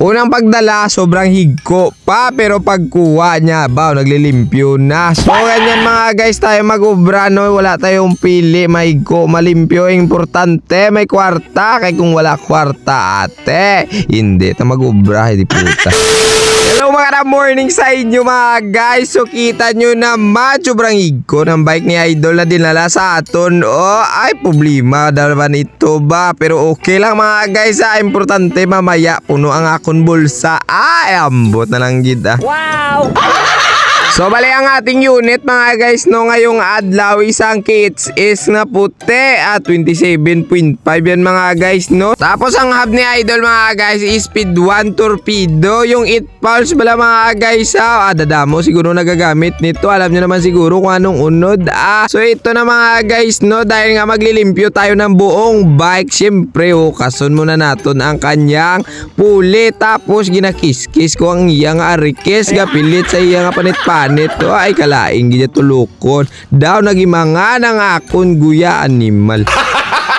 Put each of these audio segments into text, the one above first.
Unang pagdala, sobrang higko pa pero pagkuha niya, ba, naglilimpyo na. So ganyan mga guys, tayo mag-ubra no, wala tayong pili, mahigko, malimpyo, importante, may kwarta, kay kung wala kwarta ate, hindi ta mag-ubra, hindi puta. Hello mga na morning sa inyo mga guys. So kita nyo naman sobrang higko ng bike ni Idol na dinala sa aton. Oh, ay problema naman ito ba? Pero okay lang mga guys. Ah, importante mamaya puno ang akong bulsa. Ay, ambot na lang gid ah. Wow! So bali ang ating unit mga guys no ngayong adlaw isang kits is na puti at 27.5 yan mga guys no. Tapos ang hub ni Idol mga guys is speed 1 torpedo yung it pulse bala mga guys ha. Ah, dadamo siguro nagagamit nito alam nyo naman siguro kung anong unod ah. So ito na mga guys no dahil nga maglilimpyo tayo ng buong bike syempre oh kason muna naton ang kanyang puli tapos ginakiskis ko ang iyang arikes gapilit sa iyang panit-panit to. Ay kalaing gina tulukon daw nagimanga ng akon guya animal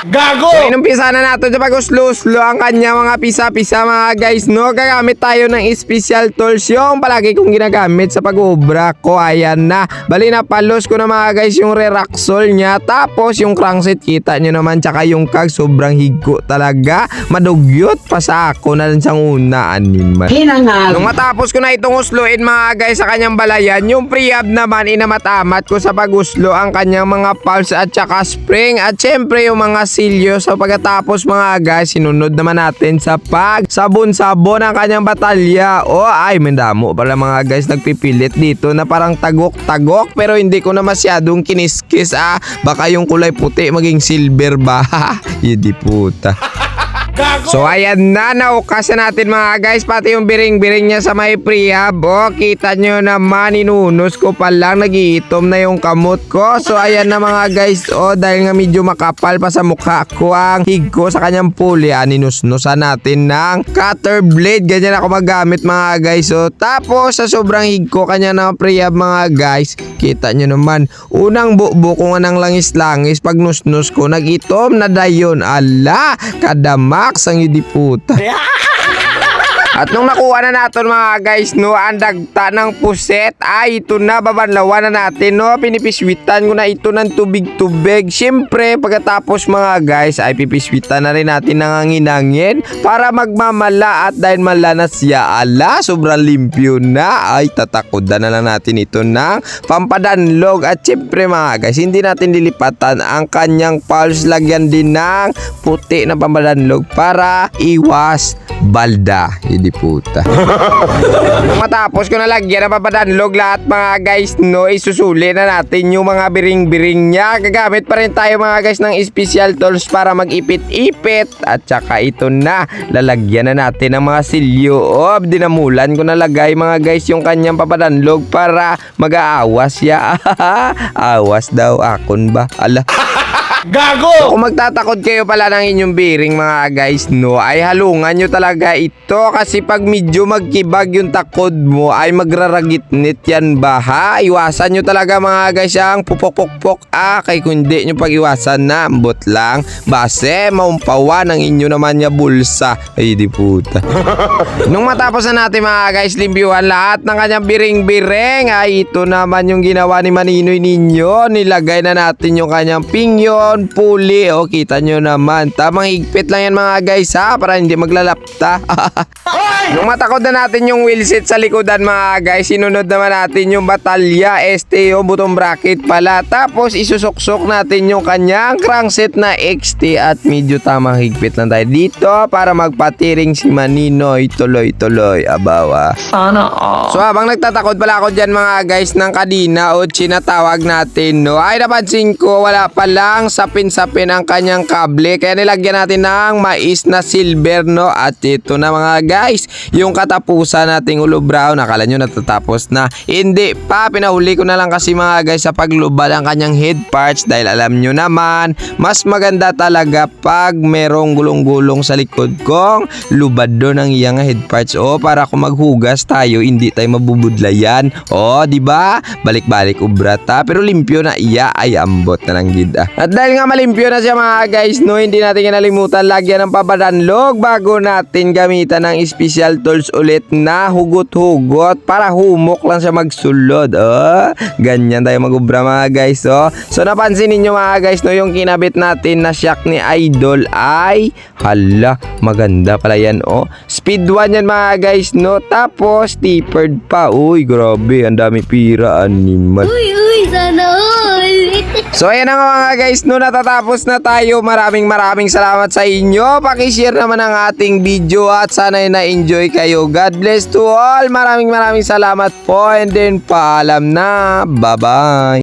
Gago! So, inumpisa na natin sa pag-uslo-uslo ang kanya mga pisa-pisa mga guys, no? Gagamit tayo ng special tools yung palagi kong ginagamit sa pag-ubra ko. Ayan na. Bali na palos ko na mga guys yung re-raxol niya. Tapos yung crankset kita nyo naman. Tsaka yung kag sobrang higo talaga. Madugyot pa sa ako na lang siyang una animal. Hinangal. Nung matapos ko na itong usluin mga guys sa kanyang balayan, yung pre-hub naman inamatamat ko sa pag-uslo ang kanyang mga pulse at saka spring at syempre yung mga silyo. So pagkatapos mga guys, sinunod naman natin sa pag sabon-sabon ang kanyang batalya. O ay, mandamo pala mga guys nagpipilit dito na parang tagok-tagok pero hindi ko na masyadong kiniskis ah. Baka yung kulay puti maging silver ba? Hindi puta. So ayan na, naukasan natin mga guys, pati yung biring-biring niya sa may prehab. O, kita nyo naman, inunos ko pa lang, nagiitom na yung kamot ko. So ayan na mga guys, o dahil nga medyo makapal pa sa mukha ko ang hig ko sa kanyang puli, ah, ninusnusan natin ng cutter blade. Ganyan ako magamit mga guys. So tapos sa sobrang hig ko kanya na prehab mga guys, kita nyo naman, unang bubo ko nga ng langis-langis, pag nusnus ko, nagitom na dayon. Ala, kadamax ang yudiputa. At nung nakuha na natin mga guys, no, ang dagta ng puset, ay ito na, babanlawan na natin, no, pinipiswitan ko na ito ng tubig-tubig. Siyempre, pagkatapos mga guys, ay pipiswitan na rin natin ng hangin-hangin para magmamala at dahil mala na siya, ala, sobrang limpyo na, ay tatakodan na lang natin ito ng pampadanlog. At siyempre mga guys, hindi natin lilipatan ang kanyang pulse, lagyan din ng puti na pampadanlog para iwas balda. Hindi puta. Matapos ko nalagyan ng papadanlog lahat mga guys, no, isusuli na natin yung mga biring-biring niya. Gagamit pa rin tayo mga guys ng special tools para mag-ipit-ipit. At saka ito na, lalagyan na natin ng mga silyo. Oh, dinamulan ko nalagay mga guys yung kanyang papadanlog para mag-aawas siya. Awas daw akon ba? Ala. Gago! Kung magtatakot kayo pala ng inyong bearing mga guys no ay halungan nyo talaga ito kasi pag medyo magkibag yung takod mo ay magraragitnit yan ba ha? Iwasan nyo talaga mga guys ang pupok-pok-pok ah kay kundi nyo pag-iwasan na ambot lang base maumpawa ng inyo naman niya bulsa ay di puta. Nung matapos na natin mga guys limbyuhan lahat ng kanyang biring-biring ay ito naman yung ginawa ni Maninoy ninyo nilagay na natin yung kanyang pingyon puli. O kita nyo naman. Tamang higpit lang yan mga guys ha? Para hindi maglalapta. Nung matakod na natin yung wheelset sa likodan mga guys. Sinunod naman natin yung batalya STO butong bracket pala. Tapos isusuksok natin yung kanyang crankset na XT at medyo tamang higpit lang tayo dito para magpatiring si Maninoy. Tuloy-tuloy abawa. Sana all. So habang nagtatakot pala ako dyan mga guys ng kadina o sinatawag natin no? Ay napansin ko wala pa lang sapin-sapin ang kanyang kable. Kaya nilagyan natin ng mais na silver no? At ito na mga guys yung katapusan nating ulo brown. Akala nyo natatapos na. Hindi pa. Pinahuli ko na lang kasi mga guys sa paglubad ang kanyang head parts. Dahil alam nyo naman mas maganda talaga pag merong gulong-gulong sa likod kong lubad doon ang iyang head parts. O para kung maghugas tayo hindi tayo mabubudlayan o di ba? Balik-balik ubra ta pero limpyo na. Iya ay ambot na lang gid ah. at dahil dahil nga malimpyo na siya mga guys, no, hindi natin kinalimutan lagyan ng pabadanlog bago natin gamitan ng special tools ulit na hugot-hugot para humok lang siya magsulod. Oh, ganyan tayo magubra mga guys. Oh. So napansin ninyo mga guys, no, yung kinabit natin na shock ni Idol ay hala, maganda pala yan. Oh. Speed 1 yan mga guys, no. Tapos tapered pa. Uy, grabe, ang dami pira animal. Uy, uy, sana all. So ayan na mga guys, no natatapos na tayo. Maraming maraming salamat sa inyo. Pakishare naman ang ating video at sana ay na-enjoy kayo. God bless to all. Maraming maraming salamat po and then paalam na. Bye-bye.